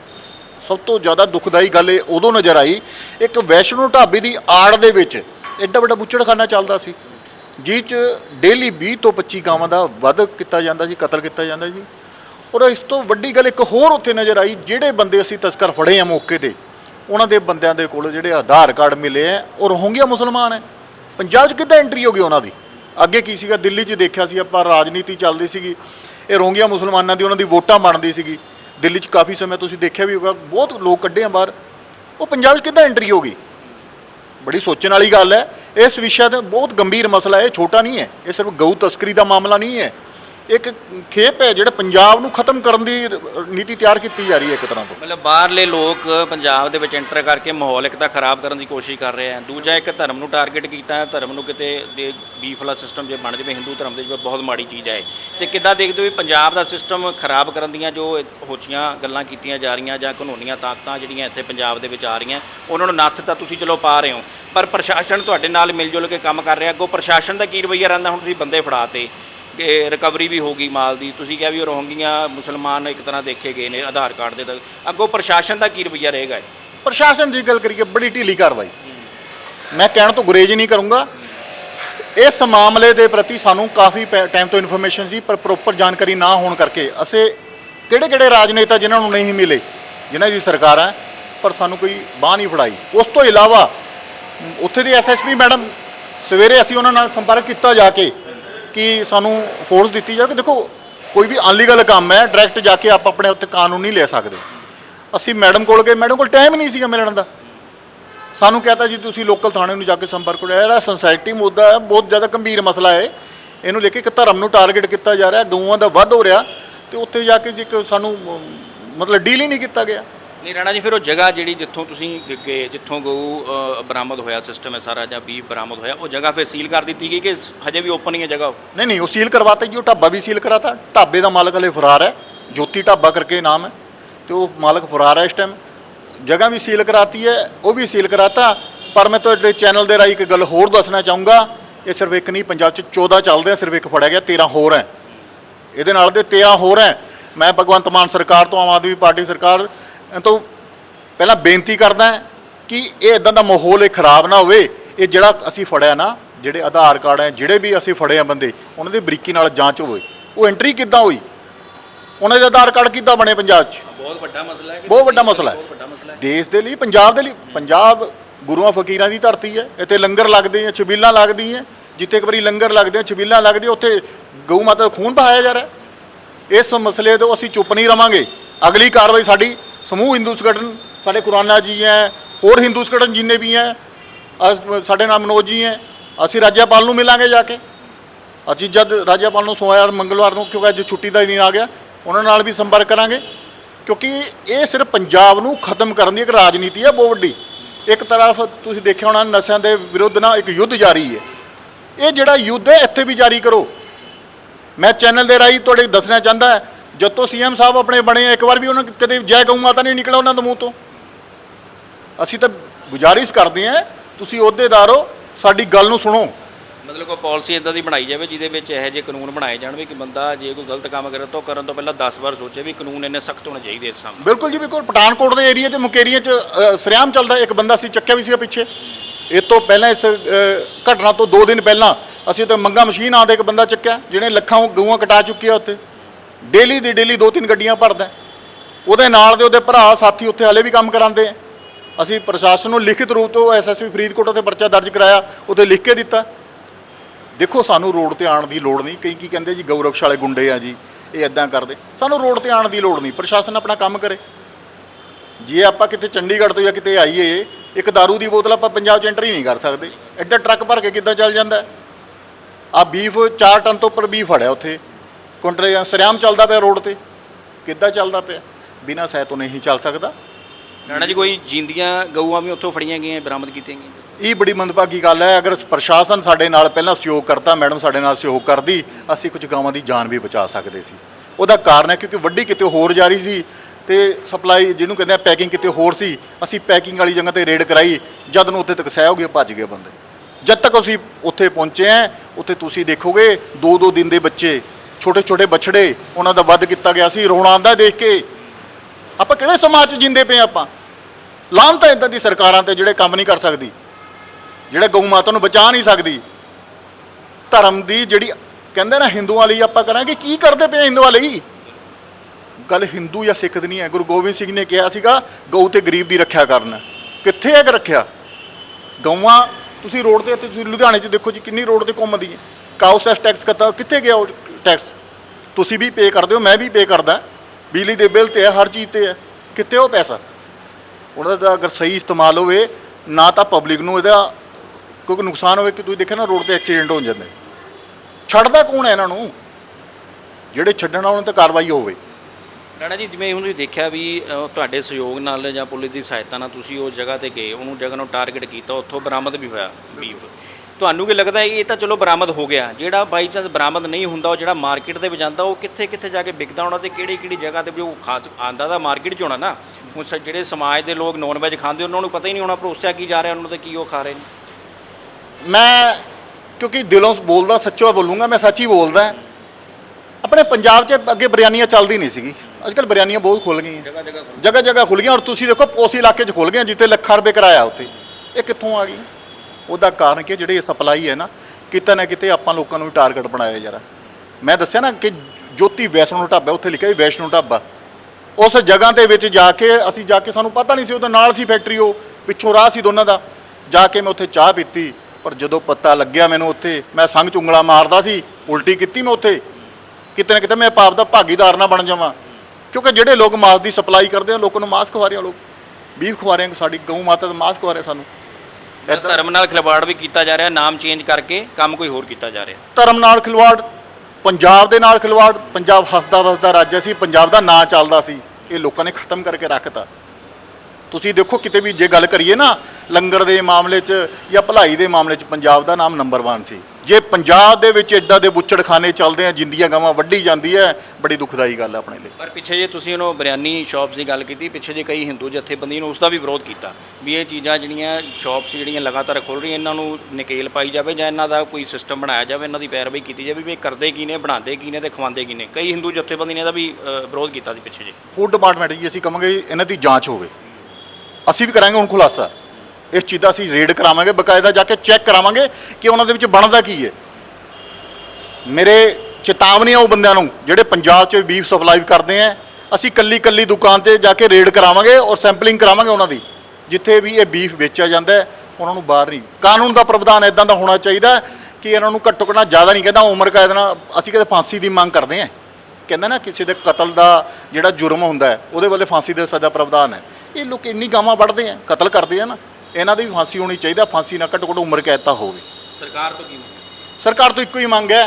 ਸਭ ਤੋਂ ਜ਼ਿਆਦਾ ਦੁਖਦਾਈ ਗੱਲ ਇਹ ਉਦੋਂ ਨਜ਼ਰ ਆਈ, ਇੱਕ ਵੈਸ਼ਨੂ ਢਾਬੇ ਦੀ ਆੜ ਦੇ ਵਿੱਚ ਐਡਾ ਵੱਡਾ ਬੁੱਚੜਖਾਨਾ ਚੱਲਦਾ ਸੀ, ਜਿਹ 'ਚ ਡੇਲੀ 20 ਤੋਂ 25 ਗਾਵਾਂ ਦਾ ਵੱਧ ਕੀਤਾ ਜਾਂਦਾ ਸੀ, ਕਤਲ ਕੀਤਾ ਜਾਂਦਾ ਸੀ। ਔਰ ਇਸ ਤੋਂ ਵੱਡੀ ਗੱਲ ਇੱਕ ਹੋਰ ਉੱਥੇ ਨਜ਼ਰ ਆਈ, ਜਿਹੜੇ ਬੰਦੇ ਅਸੀਂ ਤਸਕਰ ਫੜੇ ਆ ਮੌਕੇ ਤੇ, ਉਹਨਾਂ ਦੇ ਬੰਦਿਆਂ ਦੇ ਕੋਲ ਜਿਹੜੇ ਆਧਾਰ ਕਾਰਡ ਮਿਲੇ ਆ, ਉਹ ਰੋਹਿੰਗਿਆ ਮੁਸਲਮਾਨ ਹੈ ਪੰਜਾਬ 'ਚ ਕਿੱਦਾਂ ਐਂਟਰੀ ਹੋ ਗਈ ਉਹਨਾਂ ਦੀ? ਅੱਗੇ ਕੀ ਸੀਗਾ? ਦਿੱਲੀ 'ਚ ਦੇਖਿਆ ਸੀ ਆਪਾਂ, ਰਾਜਨੀਤੀ ਚੱਲਦੀ ਸੀਗੀ, ਇਹ ਰੋਹਿੰਗਿਆ ਮੁਸਲਮਾਨਾਂ ਦੀ ਉਹਨਾਂ ਦੀ ਵੋਟਾਂ ਬਣਦੀ ਸੀਗੀ। ਦਿੱਲੀ 'ਚ ਕਾਫੀ ਸਮੇਂ ਤੁਸੀਂ ਦੇਖਿਆ ਵੀ ਹੋਗਾ ਬਹੁਤ ਲੋਕ ਕੱਢੇ ਆ ਬਾਹਰ। ਉਹ ਪੰਜਾਬ 'ਚ ਕਿੱਦਾਂ ਐਂਟਰੀ ਹੋ ਗਈ? ਬੜੀ ਸੋਚਣ ਵਾਲੀ ਗੱਲ ਹੈ। ਇਸ ਵਿਸ਼ਾ ਤੇ ਬਹੁਤ ਗੰਭੀਰ ਮਸਲਾ ਹੈ, ਇਹ ਛੋਟਾ ਨਹੀਂ ਹੈ। ਇਹ ਸਿਰਫ ਗਊ ਤਸਕਰੀ ਦਾ ਮਾਮਲਾ ਨਹੀਂ ਹੈ। ਇੱਕ ਖੇਪ ਹੈ ਜਿਹੜਾ ਪੰਜਾਬ ਨੂੰ ਖਤਮ ਕਰਨ ਦੀ ਨੀਤੀ ਤਿਆਰ ਕੀਤੀ ਜਾ ਰਹੀ ਹੈ ਇੱਕ ਤਰ੍ਹਾਂ ਤੋਂ। ਮਤਲਬ ਬਾਹਰਲੇ ਲੋਕ ਪੰਜਾਬ ਦੇ ਵਿੱਚ ਐਂਟਰ ਕਰਕੇ ਮਾਹੌਲ ਇੱਕ ਤਾਂ ਖਰਾਬ ਕਰਨ ਦੀ ਕੋਸ਼ਿਸ਼ ਕਰ ਰਹੇ ਆ। ਦੂਜਾ ਇੱਕ ਧਰਮ ਨੂੰ ਟਾਰਗੇਟ ਕੀਤਾ ਹੈ ਧਰਮ ਨੂੰ ਕਿਤੇ ਦੇ ਬੀਫ ਵਾਲਾ ਸਿਸਟਮ ਜੇ ਬਣ ਜਾਵੇ ਹਿੰਦੂ ਧਰਮ ਦੇ ਵਿੱਚ ਬਹੁਤ ਮਾੜੀ ਚੀਜ਼ ਹੈ ਇਹ। ਤੇ ਕਿੱਦਾਂ ਦੇਖਦੇ ਹੋ ਵੀ ਪੰਜਾਬ ਦਾ ਸਿਸਟਮ ਖਰਾਬ ਕਰਨ ਦੀਆਂ ਜੋ ਹੋਚੀਆਂ ਗੱਲਾਂ ਕੀਤੀਆਂ ਜਾ ਰਹੀਆਂ ਜਾਂ ਕਾਨੂੰਨੀਆਂ ਤਾਕਤਾਂ ਜਿਹੜੀਆਂ ਇੱਥੇ ਪੰਜਾਬ ਦੇ ਵਿੱਚ ਆ ਰਹੀਆਂ, ਉਹਨਾਂ ਨੂੰ ਨੱਥ ਤਾਂ ਤੁਸੀਂ ਚਲੋ ਪਾ ਰਹੇ ਹੋ। ਪਰ ਪ੍ਰਸ਼ਾਸਨ ਤੁਹਾਡੇ ਨਾਲ ਮਿਲ ਜੁਲ ਕੇ ਕੰਮ ਕਰ ਰਿਹਾ। ਅੱਗੋਂ ਪ੍ਰਸ਼ਾਸਨ ਦਾ ਕੀ ਰਵੱਈਆ ਰਹਿੰਦਾ, ਹੁਣ ਤੁਸੀਂ ਬੰਦੇ ਫੜਾਤੇ। ਕਿ ਰਿਕਵਰੀ ਵੀ ਹੋ ਗਈ ਮਾਲ ਦੀ। ਤੁਸੀਂ ਕਿਹਾ ਵੀ ਉਹ ਰੋਹਿੰਗੀਆਂ ਮੁਸਲਮਾਨ ਇੱਕ ਤਰ੍ਹਾਂ ਦੇਖੇ ਗਏ ਨੇ ਆਧਾਰ ਕਾਰਡ ਦੇ ਤੱਕ ਅੱਗੋਂ ਪ੍ਰਸ਼ਾਸਨ ਦਾ ਕੀ ਰਵੱਈਆ ਰਹੇਗਾ ਪ੍ਰਸ਼ਾਸਨ ਦੀ ਗੱਲ ਕਰੀਏ, ਬੜੀ ਢੀਲੀ ਕਾਰਵਾਈ। ਮੈਂ ਕਹਿਣ ਤੋਂ ਗੁਰੇਜ਼ ਨਹੀਂ ਕਰੂੰਗਾ। ਇਸ ਮਾਮਲੇ ਦੇ ਪ੍ਰਤੀ ਸਾਨੂੰ ਕਾਫੀ ਟਾਈਮ ਤੋਂ ਇਨਫੋਰਮੇਸ਼ਨ ਸੀ, ਪਰ ਪ੍ਰੋਪਰ ਜਾਣਕਾਰੀ ਨਾ ਹੋਣ ਕਰਕੇ ਅਸੀਂ ਕਿਹੜੇ ਕਿਹੜੇ ਰਾਜਨੇਤਾ ਜਿਨ੍ਹਾਂ ਨੂੰ ਨਹੀਂ ਮਿਲੇ, ਜਿਨ੍ਹਾਂ ਦੀ ਸਰਕਾਰ ਹੈ, ਪਰ ਸਾਨੂੰ ਕੋਈ ਬਾਹ ਨਹੀਂ ਫੜਾਈ। ਉਸ ਤੋਂ ਇਲਾਵਾ, ਉੱਥੇ ਦੀ ਐਸਐਸਪੀ ਮੈਡਮ, ਸਵੇਰੇ ਅਸੀਂ ਉਹਨਾਂ ਨਾਲ ਸੰਪਰਕ ਕੀਤਾ ਜਾ ਕੇ ਕਿ ਸਾਨੂੰ ਫੋਰਸ ਦਿੱਤੀ ਜਾਵੇ ਕਿ ਦੇਖੋ, ਕੋਈ ਵੀ ਅਨਲੀਗਲ ਕੰਮ ਹੈ ਡਾਇਰੈਕਟ ਜਾ ਕੇ ਆਪ ਆਪਣੇ ਉੱਤੇ ਕਾਨੂੰਨ ਨਹੀਂ ਲੈ ਸਕਦੇ। ਅਸੀਂ ਮੈਡਮ ਕੋਲ ਗਏ ਮੈਡਮ ਕੋਲ ਟਾਈਮ ਹੀ ਨਹੀਂ ਸੀਗਾ ਮਿਲਣ ਦਾ। ਸਾਨੂੰ ਕਹਤਾ ਜੀ, ਤੁਸੀਂ ਲੋਕਲ ਥਾਣੇ ਨੂੰ ਜਾ ਕੇ ਸੰਪਰਕ ਕਰੋ। ਇਹ ਜਿਹੜਾ ਸੋਸਾਇਟੀ ਮੁੱਦਾ ਹੈ, ਬਹੁਤ ਜ਼ਿਆਦਾ ਗੰਭੀਰ ਮਸਲਾ ਹੈ। ਇਹਨੂੰ ਲੈ ਕੇ ਇੱਕ ਧਰਮ ਨੂੰ ਟਾਰਗੇਟ ਕੀਤਾ ਜਾ ਰਿਹਾ ਗਊਆਂ ਦਾ ਵੱਧ ਹੋ ਰਿਹਾ। ਤੇ ਉੱਥੇ ਜਾ ਕੇ ਜੇ ਕੋਈ ਸਾਨੂੰ ਮਤਲਬ ਡੀਲ ਹੀ ਨਹੀਂ ਕੀਤਾ ਗਿਆ। ਨਹੀਂ ਰਾਣਾ ਜੀ ਫਿਰ ਉਹ ਜਗ੍ਹਾ ਜਿਹੜੀ ਜਿੱਥੋਂ ਤੁਸੀਂ ਗਏ ਜਿੱਥੋਂ ਗਊ ਅ, ਬਰਾਮਦ ਹੋਇਆ ਸਿਸਟਮ ਹੈ ਸਾਰਾ ਜਾਂ ਬੀ ਬਰਾਮਦ ਹੋਇਆ ਉਹ ਜਗ੍ਹਾ ਫਿਰ ਸੀਲ ਕਰ ਦਿੱਤੀ ਗਈ ਕਿ ਸ- ਹਜੇ ਵੀ ਓਪਨ ਹੀ ਹੈ ਜਗ੍ਹਾ ਉਹ? ਨਹੀਂ ਨਹੀਂ ਉਹ ਸੀਲ ਕਰਵਾਤਾ ਜੀ ਉਹ ਢਾਬਾ ਵੀ ਸੀਲ ਕਰਾਤਾ। ਢਾਬੇ ਦਾ ਮਾਲਕ ਹਲੇ ਫਰਾਰ ਹੈ ਜੋਤੀ ਢਾਬਾ ਕਰਕੇ ਨਾਮ ਹੈ ਤੇ ਉਹ ਮਾਲਕ ਫਰਾਰ ਹੈ ਇਸ ਟਾਈਮ ਜਗ੍ਹਾ ਵੀ ਸੀਲ ਕਰਾਤੀ ਹੈ ਉਹ ਵੀ ਸੀਲ ਕਰਾਤਾ। ਪਰ ਮੈਂ ਤੁਹਾਡੇ ਚੈਨਲ ਦੇ ਰਾਹੀਂ ਇੱਕ ਗੱਲ ਹੋਰ ਦੱਸਣਾ ਚਾਹੂੰਗਾ ਇਹ ਸਿਰਫ ਇੱਕ ਨਹੀਂ ਪੰਜਾਬ 'ਚ 14 ਚੱਲਦੇ ਆ ਸਿਰਫ ਇੱਕ ਫੜਿਆ ਗਿਆ 13 ਹੋਰ ਹੈ। ਇਹਦੇ ਨਾਲ ਦੇ 13 ਹੋਰ ਹੈ। ਮੈਂ ਭਗਵੰਤ ਮਾਨ ਸਰਕਾਰ ਤੋਂ ਆਮ ਆਦਮੀ ਪਾਰਟੀ ਸਰਕਾਰ ਤੋਂ ਪਹਿਲਾਂ ਬੇਨਤੀ ਕਰਦਾ ਕਿ ਇਹ ਇਦਾਂ ਦਾ ਮਾਹੌਲ ਇਹ ਖਰਾਬ ਨਾ ਹੋਵੇ। ਇਹ ਜਿਹੜਾ ਅਸੀਂ ਫੜਿਆ ਨਾ ਜਿਹੜੇ ਆਧਾਰ ਕਾਰਡ ਹੈ ਜਿਹੜੇ ਵੀ ਅਸੀਂ ਫੜੇ ਆ ਬੰਦੇ ਉਹਨਾਂ ਦੀ ਬਰੀਕੀ ਨਾਲ ਜਾਂਚ ਹੋਵੇ। ਉਹ ਐਂਟਰੀ ਕਿੱਦਾਂ ਹੋਈ? ਉਹਨਾਂ ਦੇ ਆਧਾਰ ਕਾਰਡ ਕਿੱਦਾਂ ਬਣੇ ਪੰਜਾਬ 'ਚ? ਬਹੁਤ ਵੱਡਾ ਮਸਲਾ ਹੈ ਕਿ ਬਹੁਤ ਵੱਡਾ ਮਸਲਾ ਹੈ। ਬਹੁਤ ਵੱਡਾ ਮਸਲਾ ਹੈ। ਦੇਸ਼ ਦੇ ਲਈ ਪੰਜਾਬ ਦੇ ਲਈ ਪੰਜਾਬ ਗੁਰੂਆਂ ਫਕੀਰਾਂ ਦੀ ਧਰਤੀ ਹੈ। ਇੱਥੇ ਲੰਗਰ ਲੱਗਦੇ ਆ ਛਬੀਲਾਂ ਲੱਗਦੀਆਂ ਜਿੱਥੇ ਇੱਕ ਵਾਰੀ ਲੰਗਰ ਲੱਗਦੇ ਆ ਛਬੀਲਾਂ ਲੱਗਦੀਆਂ ਉੱਥੇ ਗਊ ਮਾਤਾ ਦਾ ਖੂਨ ਬਹਾਇਆ ਜਾ ਰਿਹਾ। ਇਸ ਮਸਲੇ ਤੋਂ ਅਸੀਂ ਚੁੱਪ ਨਹੀਂ ਰਵਾਂਗੇ। ਅਗਲੀ ਕਾਰਵਾਈ ਸਾਡੀ ਸਮੂਹ ਹਿੰਦੂ ਸੰਗਠਨ ਸਾਡੇ ਕੁਰਾਨਾ ਜੀ ਹੈ, ਹੋਰ ਹਿੰਦੂ ਸੰਗਠਨ ਜਿੰਨੇ ਵੀ ਹੈ, ਅਸ- ਸਾਡੇ ਨਾਲ ਮਨੋਜ ਜੀ ਹੈ, ਅਸੀਂ ਰਾਜਿਆਪਾਲ ਨੂੰ ਮਿਲਾਂਗੇ ਜਾ ਕੇ। ਅਸੀਂ ਜਦ ਰਾਜਿਆਪਾਲ ਨੂੰ ਸੋਮਵਾਰ, ਮੰਗਲਵਾਰ ਨੂੰ ਕਿਉਂਕਿ ਅੱਜ ਛੁੱਟੀ ਦਾ ਦਿਨ ਆ ਗਿਆ, ਉਹਨਾਂ ਨਾਲ ਵੀ ਸੰਪਰਕ ਕਰਾਂਗੇ। ਕਿਉਂਕਿ ਇਹ ਸਿਰਫ ਪੰਜਾਬ ਨੂੰ ਖਤਮ ਕਰਨ ਦੀ ਇੱਕ ਰਾਜਨੀਤੀ ਹੈ, ਬਹੁਤ ਵੱਡੀ। ਇੱਕ ਤਰਫ ਤੁਸੀਂ ਦੇਖਿਆ ਹੋਣਾ ਨਸ਼ਿਆਂ ਦੇ ਵਿਰੁੱਧ ਨਾਲ ਇੱਕ ਯੁੱਧ ਜਾਰੀ ਹੈ। ਇਹ ਜਿਹੜਾ ਯੁੱਧ ਹੈ, ਇੱਥੇ ਵੀ ਜਾਰੀ ਕਰੋ। ਮੈਂ ਚੈਨਲ ਦੇ ਰਾਹੀਂ ਤੁਹਾਡੇ ਦੱਸਣਾ ਚਾਹੁੰਦਾ ਜਦ ਤੋਂ ਸੀਐਮ ਸਾਹਿਬ ਆਪਣੇ ਬਣੇ ਆ, ਇੱਕ ਵਾਰ ਵੀ ਉਹਨਾਂ ਕਦੇ ਜੈ ਗਊ ਮਾਤਾ ਨਹੀਂ ਨਿਕਲਿਆ ਉਹਨਾਂ ਦੇ ਮੂੰਹ ਤੋਂ। ਅਸੀਂ ਤਾਂ ਗੁਜ਼ਾਰਿਸ਼ ਕਰਦੇ ਹਾਂ ਤੁਸੀਂ ਅਹੁਦੇਦਾਰ ਹੋ ਸਾਡੀ ਗੱਲ ਨੂੰ ਸੁਣੋ। ਮਤਲਬ ਕੋਈ ਪਾਲਿਸੀ ਇਦਾਂ ਦੀ ਬਣਾਈ ਜਾਵੇ ਜਿਹਦੇ ਵਿੱਚ ਇਹੋ ਜਿਹੇ ਕਾਨੂੰਨ ਬਣਾਏ ਜਾਣ ਵੀ ਕਿ ਬੰਦਾ ਜੇ ਕੋਈ ਗਲਤ ਕੰਮ ਕਰੇ ਤਾਂ ਕਰਨ ਤੋਂ ਪਹਿਲਾਂ 10 ਵਾਰ ਸੋਚੇ ਵੀ ਕਾਨੂੰਨ ਇੰਨੇ ਸਖਤ ਹੋਣੇ ਚਾਹੀਦੇ ਇਸ ਸਾਹਮਣੇ ਬਿਲਕੁਲ ਜੀ ਬਿਲਕੁਲ। ਪਠਾਨਕੋਟ ਦੇ ਏਰੀਆ 'ਚ ਮੁਕੇਰੀਆਂ 'ਚ ਸਰਿਆਮ ਚੱਲਦਾ ਇੱਕ ਬੰਦਾ ਸੀ ਚੱਕਿਆ ਵੀ ਸੀਗਾ ਪਿੱਛੇ। ਇਹ ਤੋਂ ਪਹਿਲਾਂ ਇਸ ਘਟਨਾ ਤੋਂ 2 ਦਿਨ ਪਹਿਲਾਂ ਅਸੀਂ ਤੇ ਮੰਗਾ ਮਸ਼ੀਨ ਆਉਂਦੇ ਇੱਕ ਬੰਦਾ ਚੱਕਿਆ ਜਿਹਨੇ ਲੱਖਾਂ ਗਊਆਂ ਕਟਾ ਚੁੱਕਿਆ ਉੱਥੇ। ਡੇਲੀ ਦੀ ਡੇਲੀ ਦੋ ਤਿੰਨ ਗੱਡੀਆਂ ਭਰਦਾ ਉਹਦੇ ਨਾਲ ਦੇ ਉਹਦੇ ਭਰਾ ਸਾਥੀ ਉੱਥੇ ਹਲੇ ਵੀ ਕੰਮ ਕਰਾਉਂਦੇ ਆ। ਅਸੀਂ ਪ੍ਰਸ਼ਾਸਨ ਨੂੰ ਲਿਖਿਤ ਰੂਪ ਤੋਂ ਐਸਐਸਪੀ ਫਰੀਦਕੋਟ 'ਤੇ ਪਰਚਾ ਦਰਜ ਕਰਾਇਆ, ਉੱਥੇ ਲਿਖ ਕੇ ਦਿੱਤਾ। ਦੇਖੋ, ਸਾਨੂੰ ਰੋਡ ਤੇ ਆਉਣ ਦੀ ਲੋੜ ਨਹੀਂ। ਕਈ ਕੀ ਕਹਿੰਦੇ ਜੀ, ਗੌਰਵਸ਼ਾਲੇ ਗੁੰਡੇ ਆ ਜੀ, ਇਹ ਇਦਾਂ ਕਰਦੇ। ਸਾਨੂੰ ਰੋਡ ਤੇ ਆਉਣ ਦੀ ਲੋੜ ਨਹੀਂ। ਪ੍ਰਸ਼ਾਸਨ ਆਪਣਾ ਕੰਮ ਕਰੇ। ਜੇ ਆਪਾਂ ਕਿਤੇ ਚੰਡੀਗੜ੍ਹ ਤੋਂ ਜਾਂ ਕਿਤੇ ਆਈਏ, ਇੱਕ दारू ਦੀ ਬੋਤਲ ਆਪਾਂ ਪੰਜਾਬ 'ਚ ਐਂਟਰ ਹੀ ਨਹੀਂ ਕਰ ਸਕਦੇ। ਐਡਾ ਟਰੱਕ ਭਰ ਕੇ ਕਿੱਦਾਂ ਚੱਲ ਜਾਂਦਾ? ਆ ਬੀਫ 4 ਟਨ ਤੋਂ ਉੱਪਰ ਬੀਫ ਫੜਿਆ ਉੱਥੇ। ਕੁੰਟਲ ਜਾਂ ਸਰਿਆਮ ਚੱਲਦਾ ਪਿਆ ਰੋਡ ਤੇ। ਕਿੱਦਾਂ ਚੱਲਦਾ ਪਿਆ? ਬਿਨਾਂ ਸਹਿ ਤੋਂ ਨਹੀਂ ਚੱਲ ਸਕਦਾ। ਰਾਣਾ ਜੀ ਕੋਈ ਜਿੰਦੀਆਂ ਗਊਆਂ ਵੀ ਉੱਥੋਂ ਫੜੀਆਂ ਗਈਆਂ ਬਰਾਮਦ ਕੀਤੀਆਂ ਗਈਆਂ? ਇਹ ਬੜੀ ਮੰਦਭਾਗੀ ਗੱਲ ਹੈ। ਅਗਰ ਪ੍ਰਸ਼ਾਸਨ ਸਾਡੇ ਨਾਲ ਪਹਿਲਾਂ ਸਹਿਯੋਗ ਕਰਤਾ ਮੈਡਮ ਸਾਡੇ ਨਾਲ ਸਹਿਯੋਗ ਕਰਦੀ ਅਸੀਂ ਕੁਝ ਗਾਵਾਂ ਦੀ ਜਾਨ ਵੀ ਬਚਾ ਸਕਦੇ ਸੀ। ਉਹਦਾ ਕਾਰਨ ਹੈ ਕਿਉਂਕਿ ਵੱਡੀ ਕਿਤੇ ਹੋਰ ਜਾ ਰਹੀ ਸੀ ਤੇ ਸਪਲਾਈ ਜਿਹਨੂੰ ਕਹਿੰਦੇ ਆ ਪੈਕਿੰਗ ਕਿਤੇ ਹੋਰ ਸੀ ਅਸੀਂ ਪੈਕਿੰਗ ਵਾਲੀ ਜਗ੍ਹਾ ਤੇ ਰੇਡ ਕਰਾਈ ਜਦ ਨੂੰ ਉੱਥੇ ਤੱਕ ਸਹਿ ਹੋ ਗਏ ਭੱਜ ਗਏ ਬੰਦੇ। ਜਦ ਤੱਕ ਅਸੀਂ ਉੱਥੇ ਪਹੁੰਚੇ ਆ ਉੱਥੇ ਤੁਸੀਂ ਦੇਖੋਗੇ ਦੋ ਦੋ ਦਿਨ ਦੇ ਬੱਚੇ ਛੋਟੇ ਛੋਟੇ ਬਛੜੇ ਉਹਨਾਂ ਦਾ ਵੱਧ ਕੀਤਾ ਗਿਆ ਸੀ, ਰੋਣਾ ਆਉਂਦਾ ਦੇਖ ਕੇ। ਆਪਾਂ ਕਿਹੜੇ ਸਮਾਜ 'ਚ ਜਿੰਦੇ ਪਏ ਆਪਾਂ? ਲਾਮ ਤਾਂ ਇਦਾਂ ਦੀ ਸਰਕਾਰਾਂ ਤੇ ਜਿਹੜੇ ਕੰਮ ਨਹੀਂ ਕਰ ਸਕਦੀ। ਜਿਹੜੇ ਗਊ ਮਾਤਾ ਨੂੰ ਬਚਾ ਨਹੀਂ ਸਕਦੀ। ਧਰਮ ਦੀ ਜਿਹੜੀ ਕਹਿੰਦੇ ਨਾ ਹਿੰਦੂਆਂ ਲਈ ਆਪਾਂ ਕਰਾਂਗੇ, ਕੀ ਕਰਦੇ ਪਏ ਹਿੰਦੂਆਂ ਲਈ? ਗੱਲ ਹਿੰਦੂ ਜਾਂ ਸਿੱਖ ਦੀ ਨਹੀਂ ਹੈ। ਗੁਰੂ ਗੋਬਿੰਦ ਸਿੰਘ ਨੇ ਕਿਹਾ ਸੀਗਾ, ਗਊ ਤੇ ਗਰੀਬ ਦੀ ਰੱਖਿਆ ਕਰਨਾ। ਕਿੱਥੇ ਹੈ ਕਿ ਰੱਖਿਆ? ਗਊਆਂ, ਤੁਸੀਂ ਰੋਡ ਤੇ, ਤੁਸੀਂ ਲੁਧਿਆਣੇ 'ਚ ਦੇਖੋ ਜੀ ਕਿੰਨੀ ਰੋਡ ਤੇ ਘੁੰਮਦੀ ਹੈ। ਕਾਉਸੈਸ ਟੈਕਸ ਕਤਾ, ਕਿੱਥੇ ਗਿਆ ਉਹ? ਟੈਕਸ ਤੁਸੀਂ ਵੀ ਪੇ ਕਰਦੇ ਹੋ, ਮੈਂ ਵੀ ਪੇ ਕਰਦਾ। ਬਿਜਲੀ ਦੇ ਬਿੱਲ ਤੇ ਹੈ, ਹਰ ਚੀਜ਼ ਤੇ ਹੈ। ਕਿੱਥੇ ਉਹ ਪੈਸਾ? ਉਹਨਾਂ ਦਾ ਅਗਰ ਸਹੀ ਇਸਤੇਮਾਲ ਹੋਵੇ, ਨਾ ਤਾਂ ਪਬਲਿਕ ਨੂੰ ਇਹਦਾ ਕਿਉਂਕਿ ਨੁਕਸਾਨ ਹੋਵੇ, ਕਿ ਤੁਸੀਂ ਦੇਖਿਆ ਨਾ ਰੋਡ ਤੇ ਐਕਸੀਡੈਂਟ ਹੋ ਜਾਂਦੇ। ਛੱਡਦਾ ਕੌਣ ਹੈ ਇਹਨਾਂ ਨੂੰ? ਜਿਹੜੇ ਛੱਡਣਾ ਉਹਨਾਂ ਤੇ ਕਾਰਵਾਈ ਹੋਵੇ। ਰਾਣਾ ਜੀ, ਜਿਵੇਂ ਹੁਣ ਤੁਸੀਂ ਦੇਖਿਆ ਵੀ ਤੁਹਾਡੇ ਸਹਿਯੋਗ ਨਾਲ ਜਾਂ ਪੁਲਿਸ ਦੀ ਸਹਾਇਤਾ ਨਾਲ ਤੁਸੀਂ ਉਹ ਜਗ੍ਹਾ ਤੇ ਗਏ, ਉਹਨੂੰ ਜਗ੍ਹਾ ਨੂੰ ਟਾਰਗੇਟ ਕੀਤਾ, ਉੱਥੋਂ ਬਰਾਮਦ ਵੀ ਹੋਇਆ ਬੀਫ। ਤੁਹਾਨੂੰ ਕੀ ਲੱਗਦਾ ਇਹ ਤਾਂ ਚਲੋ ਬਰਾਮਦ ਹੋ ਗਿਆ? ਜਿਹੜਾ ਬਾਈ ਚਾਂਸ ਬਰਾਮਦ ਨਹੀਂ ਹੁੰਦਾ ਉਹ ਜਿਹੜਾ ਮਾਰਕੀਟ ਦੇ ਵਿੱਚ ਜਾਂਦਾ ਉਹ ਕਿੱਥੇ ਕਿੱਥੇ ਜਾ ਕੇ ਵਿਕਦਾ ਹੋਣਾ ਤੇ ਕਿਹੜੀ ਕਿਹੜੀ ਜਗ੍ਹਾ ਤੇ ਵੀ ਉਹ ਖਾਸ ਆਂਦਾ ਤਾਂ ਮਾਰਕੀਟ 'ਚ ਹੋਣਾ ਨਾ? ਹੁਣ ਸ- ਜਿਹੜੇ ਸਮਾਜ ਦੇ ਲੋਕ ਨੌਨ ਵੈਜ ਖਾਂਦੇ ਉਹਨਾਂ ਨੂੰ ਪਤਾ ਹੀ ਨਹੀਂ ਹੋਣਾ ਪਰੋਸਿਆ ਕੀ ਜਾ ਰਿਹਾ ਉਹਨਾਂ ਨੂੰ ਤੇ ਕੀ ਉਹ ਖਾ ਰਹੇ ਨੇ। ਮੈਂ ਕਿਉਂਕਿ ਦਿਲੋਂ ਬੋਲਦਾ ਸੱਚਾ ਬੋਲੂੰਗਾ ਮੈਂ ਸੱਚ ਹੀ ਬੋਲਦਾ। ਆਪਣੇ ਪੰਜਾਬ 'ਚ ਅੱਗੇ ਬਿਰਿਆਨੀਆਂ ਚੱਲਦੀ ਨਹੀਂ ਸੀਗੀ। ਅੱਜ ਕੱਲ੍ਹ ਬਿਰਿਆਨੀਆਂ ਬਹੁਤ ਖੁੱਲ ਗਈਆਂ। ਜਗ੍ਹਾ ਜਗ੍ਹਾ ਖੁੱਲ ਗਈਆਂ ਔਰ ਤੁਸੀਂ ਦੇਖੋ ਪੋਸੀ ਇਲਾਕੇ 'ਚ ਖੁੱਲ ਗਈਆਂ ਜਿੱਥੇ ਲੱਖਾਂ ਰੁਪਏ ਕਿਰਾਇਆ ਉੱਥੇ। ਇਹ ਕਿੱਥੋਂ ਆ ਗਈ? ਉਹਦਾ ਕਾਰਨ ਕਿ ਜਿਹੜੇ ਇਹ ਸਪਲਾਈ ਹੈ ਨਾ, ਕਿਤੇ ਨਾ ਕਿਤੇ ਆਪਾਂ ਲੋਕਾਂ ਨੂੰ ਵੀ ਟਾਰਗੇਟ ਬਣਾਇਆ ਜਰਾ ਮੈਂ ਦੱਸਿਆ ਨਾ ਕਿ ਜੋਤੀ ਵੈਸ਼ਨੋ ਢਾਬਾ, ਉੱਥੇ ਲਿਖਿਆ ਸੀ ਵੈਸ਼ਨੋ ਢਾਬਾ। ਉਸ ਜਗ੍ਹਾ ਦੇ ਵਿੱਚ ਜਾ ਕੇ ਅਸੀਂ ਜਾ ਕੇ ਸਾਨੂੰ ਪਤਾ ਨਹੀਂ ਸੀ, ਉਹਦੇ ਨਾਲ ਸੀ ਫੈਕਟਰੀ ਉਹ, ਪਿੱਛੋਂ ਰਾਹ ਸੀ ਦੋਨਾਂ ਦਾ। ਜਾ ਕੇ ਮੈਂ ਉੱਥੇ ਚਾਹ ਪੀਤੀ, ਪਰ ਜਦੋਂ ਪਤਾ ਲੱਗਿਆ ਮੈਨੂੰ ਉੱਥੇ, ਮੈਂ ਸੰਗ ਚੁੰਗਲਾ ਮਾਰਦਾ ਸੀ, ਉਲਟੀ ਕੀਤੀ ਮੈਂ ਉੱਥੇ। ਕਿਤੇ ਨਾ ਕਿਤੇ ਮੈਂ ਪਾਪ ਦਾ ਭਾਗੀਦਾਰ ਨਾ ਬਣ ਜਾਵਾਂ। ਕਿਉਂਕਿ ਜਿਹੜੇ ਲੋਕ ਮਾਸ ਦੀ ਸਪਲਾਈ ਕਰਦੇ ਆ, ਲੋਕਾਂ ਨੂੰ ਮਾਸ ਖਵਾ ਰਹੇ ਆ ਲੋਕ। ਬੀਫ ਖਵਾ ਰਹੇ ਆ ਸਾਡੀ ਗਊ ਮਾਤਾ ਦਾ ਮਾਸ ਖਵਾ ਰਹੇ ਸਾਨੂੰ। ਧਰਮ ਨਾਲ ਖਿਲਵਾੜ ਵੀ ਕੀਤਾ ਜਾ ਰਿਹਾ, ਨਾਮ ਚੇਂਜ ਕਰਕੇ ਕੰਮ ਕੋਈ ਹੋਰ ਕੀਤਾ ਜਾ ਰਿਹਾ। ਧਰਮ ਨਾਲ ਖਿਲਵਾੜ, ਪੰਜਾਬ ਦੇ ਨਾਲ ਖਿਲਵਾੜ, ਪੰਜਾਬ ਹੱਸਦਾ ਵਸਦਾ ਰਾਜ ਸੀ, ਪੰਜਾਬ ਦਾ ਨਾਂ ਚੱਲਦਾ ਸੀ, ਇਹ ਲੋਕਾਂ ਨੇ ਖਤਮ ਕਰਕੇ ਰੱਖਤਾ। ਤੁਸੀਂ ਦੇਖੋ ਕਿਤੇ ਵੀ ਜੇ ਗੱਲ ਕਰੀਏ ਨਾ, ਲੰਗਰ ਦੇ ਮਾਮਲੇ 'ਚ ਜਾਂ ਭਲਾਈ ਦੇ ਮਾਮਲੇ 'ਚ ਪੰਜਾਬ ਦਾ ਨਾਮ ਨੰਬਰ 1 ਸੀ। ਜੇ ਪੰਜਾਬ ਦੇ ਵਿੱਚ ਐਡਾ ਦੇ ਬੁੱਚੜਖਾਨੇ ਚੱਲਦੇ ਆ ਜਿੰਦੀਆਂ ਗਾਵਾਂ ਵੱਢੀ ਜਾਂਦੀ ਹੈ ਬੜੀ ਦੁਖਦਾਈ ਗੱਲ ਹੈ ਆਪਣੇ ਲਈ। ਪਰ ਪਿੱਛੇ ਜੇ ਤੁਸੀਂ ਉਹਨੂੰ ਬਿਰਿਆਨੀ ਸ਼ਾਪਸ ਦੀ ਗੱਲ ਕੀਤੀ ਪਿੱਛੇ ਜੇ ਕਈ ਹਿੰਦੂ ਜਥੇਬੰਦੀਆਂ ਨੇ ਉਸ ਦਾ ਵੀ ਵਿਰੋਧ ਕੀਤਾ ਵੀ ਇਹ ਚੀਜ਼ਾਂ ਜਿਹੜੀਆਂ ਸ਼ਾਪਸ ਜਿਹੜੀਆਂ ਲਗਾਤਾਰ ਖੁੱਲ ਰਹੀਆਂ ਇਹਨਾਂ ਨੂੰ ਨਕੇਲ ਪਾਈ ਜਾਵੇ ਜਾਂ ਇਹਨਾਂ ਦਾ ਕੋਈ ਸਿਸਟਮ ਬਣਾਇਆ ਜਾਵੇ ਇਹਨਾਂ ਦੀ ਪੈਰਵਾਈ ਕੀਤੀ ਜਾਵੇ ਵੀ ਇਹ ਕਰਦੇ ਕੀ ਨੇ ਬਣਾਉਂਦੇ ਕੀ ਨੇ ਤੇ ਖਵਾਉਂਦੇ ਕੀ ਨੇ। ਕਈ ਹਿੰਦੂ ਜਥੇਬੰਦੀਆਂ ਨੇ ਇਹਦਾ ਵੀ ਅ, ਵਿਰੋਧ ਕੀਤਾ ਸੀ ਪਿੱਛੇ ਜੇ। ਫੂਡ ਡਿਪਾਰਟਮੈਂਟ ਜੀ ਅਸੀਂ ਕਹਾਂਗੇ ਇਹਨਾਂ ਦੀ ਜਾਂਚ ਹੋਵੇ। ਅਸੀਂ ਵੀ ਕਰਾਂਗੇ ਹੁਣ ਖੁਲਾਸਾ। ਇਸ ਚੀਜ਼ ਦਾ ਅਸੀਂ ਰੇਡ ਕਰਾਵਾਂਗੇ, ਬਕਾਇਦਾ ਜਾ ਕੇ ਚੈੱਕ ਕਰਾਵਾਂਗੇ ਕਿ ਉਹਨਾਂ ਦੇ ਵਿੱਚ ਬਣਦਾ ਕੀ ਹੈ। ਮੇਰੇ ਚੇਤਾਵਨੀ ਆ ਉਹ ਬੰਦਿਆਂ ਨੂੰ, ਜਿਹੜੇ ਪੰਜਾਬ 'ਚ ਬੀਫ ਸਪਲਾਈ ਕਰਦੇ ਆ, ਅਸੀਂ ਕੱਲੀ ਕੱਲੀ ਦੁਕਾਨ ਤੇ ਜਾ ਕੇ ਰੇਡ ਕਰਾਵਾਂਗੇ ਔਰ ਸੈਂਪਲਿੰਗ ਕਰਾਵਾਂਗੇ ਉਹਨਾਂ ਦੀ, ਜਿੱਥੇ ਵੀ ਇਹ ਬੀਫ ਵੇਚਿਆ ਜਾਂਦਾ ਹੈ, ਉਹਨਾਂ ਨੂੰ ਬਾਹਰ ਨਹੀਂ। ਕਾਨੂੰਨ ਦਾ ਪ੍ਰਾਵਧਾਨ ਇਦਾਂ ਦਾ ਹੋਣਾ ਚਾਹੀਦਾ ਕਿ ਇਹਨਾਂ ਨੂੰ ਘੱਟੋ ਘੱਟ ਜ਼ਿਆਦਾ ਨਹੀਂ ਕਹਿੰਦਾ, ਉਮਰ ਕੈਦ ਨਾਲ ਅਸੀਂ ਕਿਤੇ ਫਾਂਸੀ ਦੀ ਮੰਗ ਕਰਦੇ ਆ। ਕਹਿੰਦਾ ਨਾ ਕਿਸੇ ਦੇ ਕਤਲ ਦਾ ਜਿਹੜਾ ਜੁਰਮ ਹੁੰਦਾ ਉਹਦੇ ਵੱਲੇ ਫਾਂਸੀ ਦੇ ਸਜ਼ਾ ਪ੍ਰਾਵਧਾਨ ਹੈ। ਇਹ ਲੋਕ ਇੰਨੀ ਗਾਵਾਂ ਵੱਢਦੇ ਆ, ਕਤਲ ਕਰਦੇ ਆ ਨਾ। ਇਹਨਾਂ ਦੀ ਵੀ ਫਾਂਸੀ ਹੋਣੀ ਚਾਹੀਦਾ ਫਾਂਸੀ ਨਾਲ ਘੱਟੋ ਘੱਟ ਉਮਰ ਕੈਦ ਤਾਂ ਹੋਵੇ। ਸਰਕਾਰ ਤੋਂ ਕੀ ਮੰਗ? ਸਰਕਾਰ ਤੋਂ ਇੱਕੋ ਹੀ ਮੰਗ ਹੈ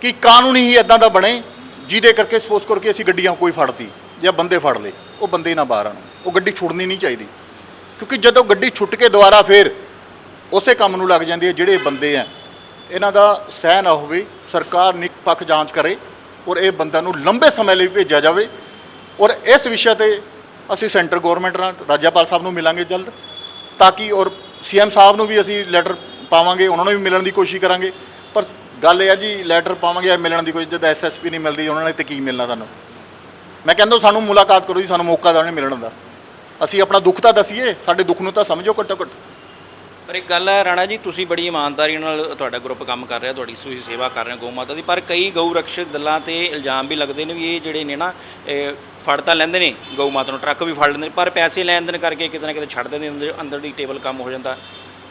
ਕਿ ਕਾਨੂੰਨ ਹੀ ਇਦਾਂ ਦਾ ਬਣੇ ਜਿਹਦੇ ਕਰਕੇ ਸਪੋਜ਼ ਕਰਕੇ ਅਸੀਂ ਗੱਡੀਆਂ ਕੋਈ ਫੜਦੀ ਜਾਂ ਬੰਦੇ ਫੜ ਲਏ ਉਹ ਬੰਦੇ ਨਾ ਬਾਹਰ ਆਉਣ। ਉਹ ਗੱਡੀ ਛੁੱਟਣੀ ਨਹੀਂ ਚਾਹੀਦੀ। ਕਿਉਂਕਿ ਜਦੋਂ ਗੱਡੀ ਛੁੱਟ ਕੇ ਦੁਬਾਰਾ ਫੇਰ ਉਸੇ ਕੰਮ ਨੂੰ ਲੱਗ ਜਾਂਦੀ ਹੈ ਜਿਹੜੇ ਬੰਦੇ ਆ। ਇਹਨਾਂ ਦਾ ਸਹਿ ਨਾ ਹੋਵੇ ਸਰਕਾਰ ਨਿਰਪੱਖ ਜਾਂਚ ਕਰੇ ਔਰ ਇਹ ਬੰਦਿਆਂ ਨੂੰ ਲੰਬੇ ਸਮੇਂ ਲਈ ਭੇਜਿਆ ਜਾਵੇ। ਔਰ ਇਸ ਵਿਸ਼ੇ ਤੇ ਅਸੀਂ ਸੈਂਟਰ ਗਵਰਨਮੈਂਟ ਨਾਲ ਰਾਜਪਾਲ ਸਾਹਿਬ ਨੂੰ ਮਿਲਾਂਗੇ ਜਲਦ। ਤਾਂ ਕਿ ਔਰ ਸੀਐਮ ਸਾਹਿਬ ਨੂੰ ਵੀ ਅਸੀਂ ਲੈਟਰ ਪਾਵਾਂਗੇ, ਉਹਨਾਂ ਨੂੰ ਵੀ ਮਿਲਣ ਦੀ ਕੋਸ਼ਿਸ਼ ਕਰਾਂਗੇ। ਪਰ ਗੱਲ ਇਹ ਆ ਜੀ ਲੈਟਰ ਪਾਵਾਂਗੇ ਜਾਂ ਮਿਲਣ ਦੀ ਕੋਸ਼ਿਸ਼, ਜਦ ਐਸਐਸਪੀ ਨਹੀਂ ਮਿਲਦੀ, ਉਹਨਾਂ ਨੇ ਤੇ ਕੀ ਮਿਲਣਾ ਸਾਨੂੰ? ਮੈਂ ਕਹਿੰਦਾ ਸਾਨੂੰ ਮੁਲਾਕਾਤ ਕਰੋ ਜੀ, ਸਾਨੂੰ ਮੌਕਾ ਦਿਓ ਮਿਲਣ ਦਾ। ਅਸੀਂ ਆਪਣਾ ਦੁੱਖ ਤਾਂ ਦਸੀਏ, ਸਾਡੇ ਦੁੱਖ ਨੂੰ ਤਾਂ ਸਮਝੋ ਘੱਟੋ ਘੱਟ। ਪਰ ਇੱਕ ਗੱਲ ਹੈ ਰਾਣਾ ਜੀ ਤੁਸੀਂ ਬੜੀ ਇਮਾਨਦਾਰੀ ਨਾਲ ਤੁਹਾਡਾ ਗਰੁੱਪ ਕੰਮ ਕਰ ਰਿਹਾ ਤੁਹਾਡੀ ਤੁਸੀਂ ਸੇਵਾ ਕਰ ਰਹੇ ਹੋ ਗਊ ਮਾਤਾ ਦੀ ਪਰ ਕਈ ਗਊ ਰਕਸ਼ਕ ਦਲਾਂ ਤੇ ਇਲਜ਼ਾਮ ਵੀ ਲੱਗਦੇ ਨੇ ਵੀ ਇਹ ਜਿਹੜੇ ਨੇ ਨਾ ਫੜ ਤਾਂ ਲੈਂਦੇ ਨੇ ਗਊ ਮਾਤਾ ਨੂੰ ਟਰੱਕ ਵੀ ਫੜ ਲੈਂਦੇ ਨੇ ਪਰ ਪੈਸੇ ਲੈਣ ਦੇਣ ਕਰਕੇ ਕਿਤੇ ਨਾ ਕਿਤੇ ਛੱਡ ਦਿੰਦੇ ਨੇ ਅੰਦਰ ਦੀ ਟੇਬਲ ਕੰਮ ਹੋ ਜਾਂਦਾ।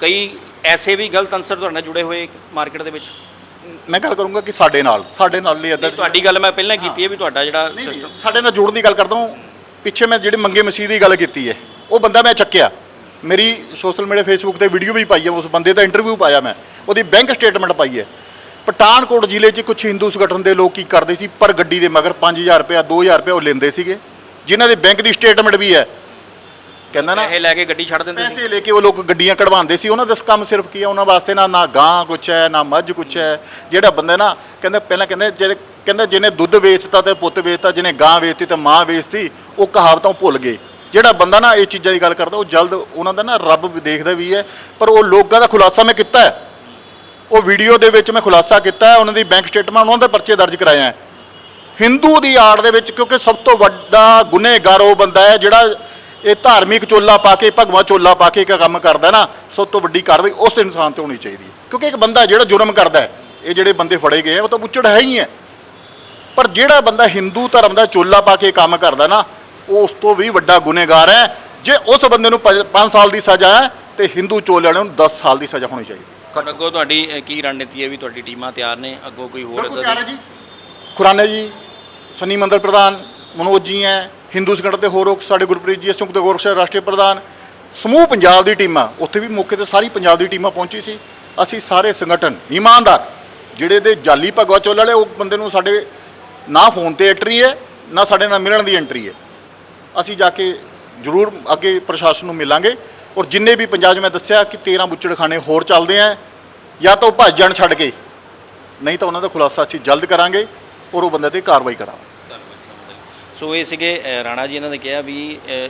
ਕਈ ਐਸੇ ਵੀ ਗਲਤ ਅੰਸਰ ਤੁਹਾਡੇ ਨਾਲ ਜੁੜੇ ਹੋਏ ਮਾਰਕੀਟ ਦੇ ਵਿੱਚ? ਮੈਂ ਗੱਲ ਕਰੂੰਗਾ ਕਿ ਸਾਡੇ ਨਾਲ ਸਾਡੇ ਨਾਲ ਲਈ ਇਦਾਂ ਤੁਹਾਡੀ ਗੱਲ ਮੈਂ ਪਹਿਲਾਂ ਕੀਤੀ ਹੈ ਵੀ ਤੁਹਾਡਾ ਜਿਹੜਾ ਸਿਸਟਮ ਸਾਡੇ ਨਾਲ ਜੋੜਨ ਦੀ ਗੱਲ ਕਰਦਾ ਹਾਂ। ਪਿੱਛੇ ਮੈਂ ਜਿਹੜੇ ਮੰਗੇ ਮਸੀਹ ਦੀ ਗੱਲ ਕੀਤੀ ਹੈ ਉਹ ਬੰਦਾ ਮੈਂ ਚੱਕਿਆ। ਮੇਰੀ ਸੋਸ਼ਲ ਮੀਡੀਆ ਫੇਸਬੁੱਕ ਤੇ ਵੀਡੀਓ ਵੀ ਪਾਈ ਹੈ ਉਸ ਬੰਦੇ ਦਾ ਇੰਟਰਵਿਊ ਪਾਇਆ ਮੈਂ। ਉਹਦੀ ਬੈਂਕ ਸਟੇਟਮੈਂਟ ਪਾਈ ਹੈ। ਪਠਾਨਕੋਟ ਜ਼ਿਲ੍ਹੇ 'ਚ ਕੁਝ ਹਿੰਦੂ ਸੰਗਠਨ ਦੇ ਲੋਕ ਕੀ ਕਰਦੇ ਸੀ? ਪਰ ਗੱਡੀ ਦੇ ਮਗਰ 5000 ਰੁਪਇਆ 2000 ਰੁਪਇਆ ਉਹ ਲੈਂਦੇ ਸੀਗੇ। ਜਿਨ੍ਹਾਂ ਦੇ ਬੈਂਕ ਦੀ ਸਟੇਟਮੈਂਟ ਵੀ ਹੈ। ਕਹਿੰਦਾ ਨਾ ਪੈਸੇ ਲੈ ਕੇ ਗੱਡੀ ਛੱਡ ਦਿੰਦੇ ਸੀ। ਪੈਸੇ ਲੈ ਕੇ ਉਹ ਲੋਕ ਗੱਡੀਆਂ ਕਢਵਾਉਂਦੇ ਸੀ। ਉਹਨਾਂ ਦਾ ਕੰਮ ਸਿਰਫ ਕੀ ਹੈ? ਉਹਨਾਂ ਵਾਸਤੇ ਨਾ ਨਾ ਗਾਂ ਕੁਛ ਹੈ ਨਾ ਮੱਝ ਕੁਛ ਹੈ। ਜਿਹੜਾ ਬੰਦਾ ਨਾ ਕਹਿੰਦੇ ਪਹਿਲਾਂ ਕਹਿੰਦੇ ਜਿਹੜੇ ਕਹਿੰਦੇ ਜਿਹਨੇ ਦੁੱਧ ਵੇਚਤਾ ਤੇ ਪੁੱਤ ਵੇਚਤਾ ਜਿਹਨੇ ਗਾਂ ਵੇਚਤੀ ਤੇ ਮਾਂ ਵੇਚਤੀ ਉਹ ਕਹਾਵਤਾਂ ਭੁੱਲ ਗਏ। ਜਿਹੜਾ ਬੰਦਾ ਨਾ ਇਹ ਚੀਜ਼ਾਂ ਦੀ ਗੱਲ ਕਰਦਾ, ਉਹ ਜਲਦ ਉਹਨਾਂ ਦਾ ਨਾ ਰੱਬ ਵੀ ਦੇਖਦਾ ਵੀ ਹੈ, ਪਰ ਉਹ ਲੋਕਾਂ ਦਾ ਖੁਲਾਸਾ ਮੈਂ ਕੀਤਾ ਹੈ। ਉਹ ਵੀਡੀਓ ਦੇ ਵਿੱਚ ਮੈਂ ਖੁਲਾਸਾ ਕੀਤਾ ਹੈ, ਉਹਨਾਂ ਦੀ ਬੈਂਕ ਸਟੇਟਮੈਂਟ, ਉਹਨਾਂ ਦੇ ਪਰਚੇ ਦਰਜ ਕਰਾਇਆ ਹੈ। ਹਿੰਦੂ ਦੀ ਆੜ ਦੇ ਵਿੱਚ ਕਿਉਂਕਿ ਸਭ ਤੋਂ ਵੱਡਾ ਗੁਨੇਗਾਰ ਉਹ ਬੰਦਾ ਹੈ, ਜਿਹੜਾ ਇਹ ਧਾਰਮਿਕ ਚੋਲਾ ਪਾ ਕੇ ਭਗਵਾ ਚੋਲਾ ਪਾ ਕੇ ਇੱਕ ਕੰਮ ਕਰਦਾ ਨਾ, ਸਭ ਤੋਂ ਵੱਡੀ ਕਾਰਵਾਈ ਉਸ ਇਨਸਾਨ ਤੇ ਹੋਣੀ ਚਾਹੀਦੀ ਹੈ। ਕਿਉਂਕਿ ਇੱਕ ਬੰਦਾ ਜਿਹੜਾ ਜੁਰਮ ਕਰਦਾ ਹੈ, ਇਹ ਜਿਹੜੇ ਬੰਦੇ ਫੜੇ ਗਏ ਆ ਉਹ ਤਾਂ ਬੁੱਚੜ ਹੈ ਹੀ ਹੈ। ਪਰ ਜਿਹੜਾ ਬੰਦਾ ਹਿੰਦੂ ਧਰਮ ਦਾ ਚੋਲਾ ਪਾ ਕੇ ਕੰਮ ਕਰਦਾ ਨਾ ਉਹ ਉਸ ਤੋਂ ਵੀ ਵੱਡਾ ਗੁਨੇਗਾਰ ਹੈ। ਜੇ ਉਸ ਬੰਦੇ ਨੂੰ 5 ਸਾਲ ਦੀ ਸਜ਼ਾ ਹੈ ਤੇ ਹਿੰਦੂ ਚੋਲੇ ਨੂੰ 10 ਸਾਲ ਦੀ ਸਜ਼ਾ ਹੋਣੀ ਚਾਹੀਦੀ ਅੱਗੋਂ ਤੁਹਾਡੀ ਕੀ ਰਣਨੀਤੀ ਹੈ ਵੀ ਤੁਹਾਡੀ ਟੀਮਾਂ ਤਿਆਰ ਨੇ? ਅੱਗੋਂ ਕੋਈ ਹੋਰ ਬਿਲਕੁਲ ਤਿਆਰ ਹੈ ਜੀ। ਖੁਰਾਨਾ ਜੀ ਸਨੀ ਮੰਦਰ ਪ੍ਰਧਾਨ ਮਨੋਜ ਜੀ ਹੈ ਹਿੰਦੂ ਸੰਗਠਨ ਦੇ ਹੋਰ ਸਾਡੇ ਗੁਰਪ੍ਰੀਤ ਜੀ ਸੰਯੁਕਤ ਗੋਰਖਸ਼ਾ ਰਾਸ਼ਟਰੀ ਪ੍ਰਧਾਨ। ਸਮੂਹ ਪੰਜਾਬ ਦੀ ਟੀਮਾਂ ਉੱਥੇ ਵੀ ਮੌਕੇ ਤੇ ਸਾਰੀ ਪੰਜਾਬ ਦੀ ਟੀਮਾਂ ਪਹੁੰਚੀ ਸੀ। ਅਸੀਂ ਸਾਰੇ ਸੰਗਠਨ ਇਮਾਨਦਾਰ ਜਿਹੜੇ ਦੇ ਜਾਲੀ ਭਗਵਾ ਚੋਲ ਵਾਲੇ ਉਹ ਬੰਦੇ ਨੂੰ ਸਾਡੇ ਨਾ ਫੋਨ ਤੇ ਐਂਟਰੀ ਹੈ ਨਾ ਸਾਡੇ ਨਾਲ ਮਿਲਣ ਦੀ ਐਂਟਰੀ ਹੈ। ਅਸੀਂ ਜਾ ਕੇ ਜ਼ਰੂਰ ਅੱਗੇ ਪ੍ਰਸ਼ਾਸਨ ਨੂੰ ਮਿਲਾਂਗੇ। ਔਰ ਜਿੰਨੇ ਵੀ ਪੰਜਾਬ 'ਚ ਮੈਂ ਦੱਸਿਆ ਕਿ 13 ਬੁੱਚੜਖਾਨੇ ਹੋਰ ਚੱਲਦੇ ਆ, ਜਾਂ ਤਾਂ ਉਹ ਭੱਜ ਜਾਣ ਛੱਡ ਕੇ, ਨਹੀਂ ਤਾਂ ਉਹਨਾਂ ਦਾ ਖੁਲਾਸਾ ਅਸੀਂ ਜਲਦ ਕਰਾਂਗੇ ਔਰ ਉਹ ਬੰਦੇ ਤੇ ਕਾਰਵਾਈ ਕਰਾਂਗੇ। ਸੋ ਇਹ ਸੀਗੇ ਰਾਣਾ ਜੀ ਇਹਨਾਂ ਨੇ ਕਿਹਾ ਵੀ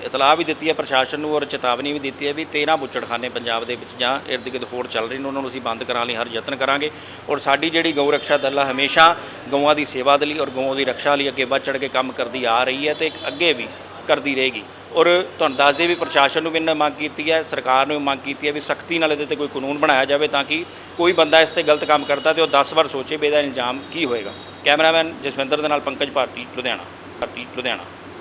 ਇਤਲਾਹ ਵੀ ਦਿੱਤੀ ਹੈ ਪ੍ਰਸ਼ਾਸਨ ਨੂੰ ਔਰ ਚੇਤਾਵਨੀ ਵੀ ਦਿੱਤੀ ਹੈ ਵੀ 13 ਬੁੱਚੜਖਾਨੇ ਪੰਜਾਬ ਦੇ ਵਿੱਚ ਜਾਂ ਇਰਦ ਗਿਰਦ ਹੋਰ ਚੱਲ ਰਹੇ ਨੇ, ਉਹਨਾਂ ਨੂੰ ਅਸੀਂ ਬੰਦ ਕਰਾਉਣ ਲਈ ਹਰ ਯਤਨ ਕਰਾਂਗੇ। ਔਰ ਸਾਡੀ ਜਿਹੜੀ ਗਊ ਰੱਖਿਆ ਦਲ ਆ, ਹਮੇਸ਼ਾ ਗਊਆਂ ਦੀ ਸੇਵਾ ਦੇ ਲਈ ਔਰ ਗਊਆਂ ਦੀ ਰੱਖਿਆ ਲਈ ਅੱਗੇ ਵੱਧ ਚੜ ਕੇ ਕੰਮ ਕਰਦੀ ਆ ਰਹੀ ਹੈ ਤੇ ਅੱਗੇ ਵੀ ਕਰਦੀ ਰਹੇਗੀ। ਔਰ ਤੁਹਾਨੂੰ ਦੱਸ ਦਈਏ ਵੀ ਪ੍ਰਸ਼ਾਸਨ ਨੂੰ ਵੀ ਇਹਨਾਂ ਮੰਗ ਕੀਤੀ ਹੈ, ਸਰਕਾਰ ਨੂੰ ਵੀ ਮੰਗ ਕੀਤੀ ਹੈ ਵੀ ਸਖਤੀ ਨਾਲ ਇਹਦੇ ਤੇ ਕੋਈ ਕਾਨੂੰਨ ਬਣਾਇਆ ਜਾਵੇ ਤਾਂ ਕਿ ਕੋਈ ਬੰਦਾ ਇਸ ਤੇ ਗਲਤ ਕੰਮ ਕਰਦਾ ਤੇ ਉਹ 10 ਵਾਰ ਸੋਚੇ ਵੀ ਇਹਦਾ ਇਲਜ਼ਾਮ ਕੀ ਹੋਏਗਾ। ਕੈਮਰਾਮੈਨ ਜਸਵਿੰਦਰ ਦੇ ਨਾਲ ਪੰਕਜ ਭਾਰਤੀ, ਲੁਧਿਆਣਾ। ਭਾਰਤੀ, ਲੁਧਿਆਣਾ।